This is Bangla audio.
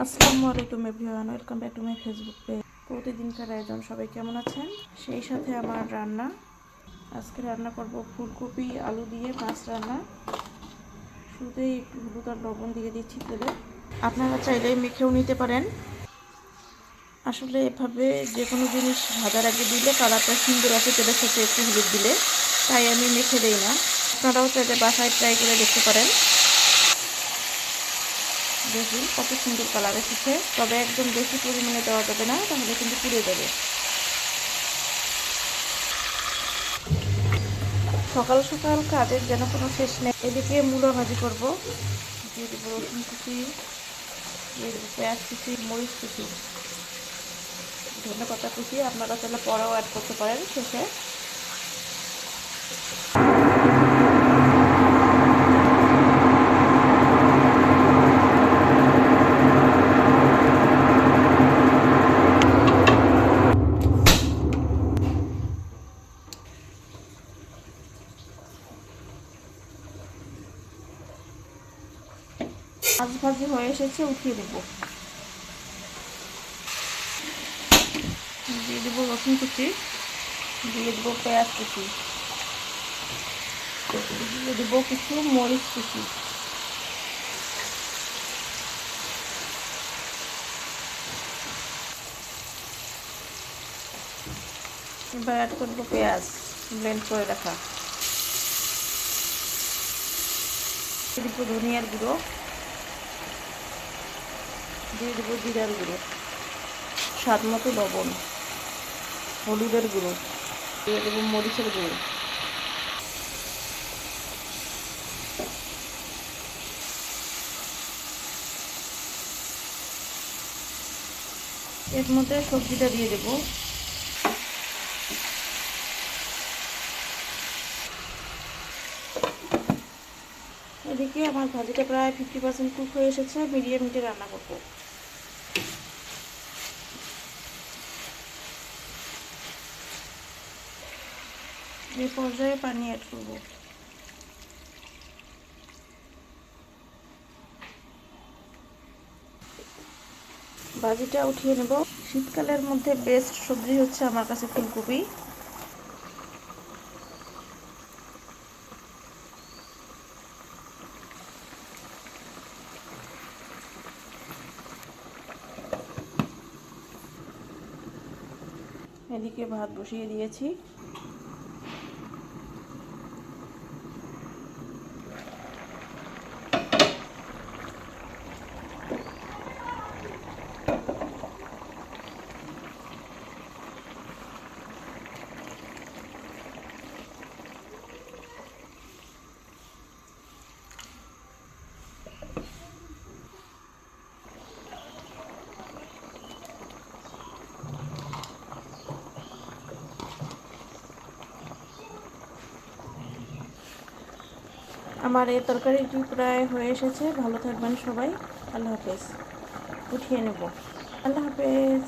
আসসালামু আলাইকুম everyone, welcome back to my Facebook page. প্রতিদিনকার আয়োজন, সবাই কেমন আছেন? সেই সাথে আমার রান্না। আজকে রান্না করব ফুলকপি, আলু দিয়ে মাছ রান্না। শুরুতেই একটু হলুদ আর লবণ দিয়ে দিচ্ছি তেলে। আপনারা চাইলে মেখেও নিতে পারেন। আসলে এভাবে যে কোনো জিনিস ভাজার আগে দিলে কালারটা সুন্দর আসে, তেলের সাথে একটু হলুদ দিলে। তাই আমি মেখে দিই না। আপনারাও চাইলে বাসায় ট্রাই করে দেখতে পারেন। দেখুন কত সুন্দর কালার এসেছে। তবে একদম বেশি পরিমাণে দেওয়া যাবে না, তাহলে কিন্তু পুড়ে যাবে। সকাল সকাল কাজের যেন কোনো শেষ নেই। এদিকে মূলো ভাজি করব। রসুন কুচি পেঁয়াজ কুচি, মরিচ কুচি। ধনে পাতা কুচি, আপনারা তাহলে পরেও অ্যাড করতে পারেন শেষে। মাছ ভাজি হয়ে এসেছে, উঠিয়ে দেবো। দিয়ে দেবো রসুন কুচি, দিয়ে দেবো পেঁয়াজ কুচি, দিয়ে দেবো কিছু মরিচ কুচি। এবার অ্যাড করব পেঁয়াজ, ব্লেন্ড করে রাখা। ধনিয়ার গুঁড়ো। দিয়ে দেবো জিরার গুঁড়ো স্বাদ মতো লবণ, হলুদের গুঁড়ো, দিয়ে দেবো মরিচের গুঁড়ো। এর মধ্যে সবজিটা দিয়ে দেবো। এদিকে আমার ভাজিটা প্রায় ফিফটি পার্সেন্ট কুক হয়ে এসেছে মিডিয়াম হিটে রান্না করব। এই পর্যায়ে পানি অ্যাড উঠিয়ে নেব শীতকালের মধ্যে বেস্ট সবজি হচ্ছে আমার কাছে ফুলকপি এদিকে ভাত বসিয়ে দিয়েছি আমার এই তরকারিটি প্রায় হয়ে এসেছে। ভালো থাকবেন সবাই। আল্লাহ হাফেজ। উঠিয়ে নেব। আল্লাহ হাফেজ।